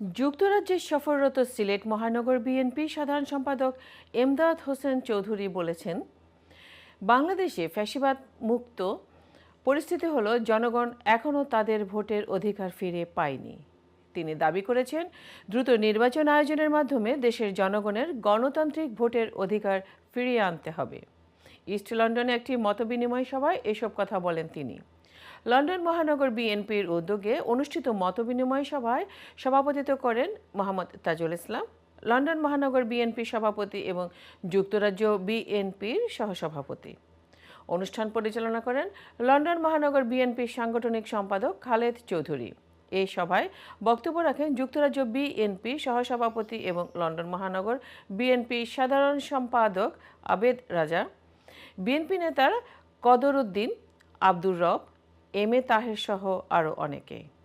যুক্তরাজ্যে সফররত সিলেট মহানগর বিএনপি সাধারণ সম্পাদক এমদাদ হোসেন চৌধুরী বলেছেন, বাংলাদেশে ফ্যাসিবাদ মুক্ত, পরিস্থিতি হলো জনগণ এখনও তাদের ভোটের অধিকার ফিরে পায়নি। তিনি দাবি করেছেন, দ্রুত নির্বাচন আয়োজনের মাধ্যমে দেশের জনগণের গণতান্ত্রিক ভোটের অধিকার ফিরিয়ে আনতে হবে। ইস্ট লন্ডনে একটি মতবিনিময় সভায় এসব কথা বলেন তিনি। লন্ডন মহানগর বিএনপির উদ্যোগে অনুষ্ঠিত মতবিনিময় সভায় সভাপতিত্ব করেন মোহাম্মদ তাজুল ইসলাম। লন্ডন মহানগর বিএনপি সভাপতি এবং যুক্তরাজ্য বিএনপির সহসভাপতি। অনুষ্ঠান পরিচালনা করেন লন্ডন মহানগর বিএনপির সাংগঠনিক সম্পাদক খালেদ চৌধুরী। এই সভায় বক্তব্য রাখেন যুক্তরাজ্য বিএনপি সহসভাপতি এবং লন্ডন মহানগর বিএনপি সাধারণ সম্পাদক আবেদ রাজা। বিএনপি নেতার কদর উদ্দিন, আব্দুর রব এম এ তাহের সহ আরও অনেকে।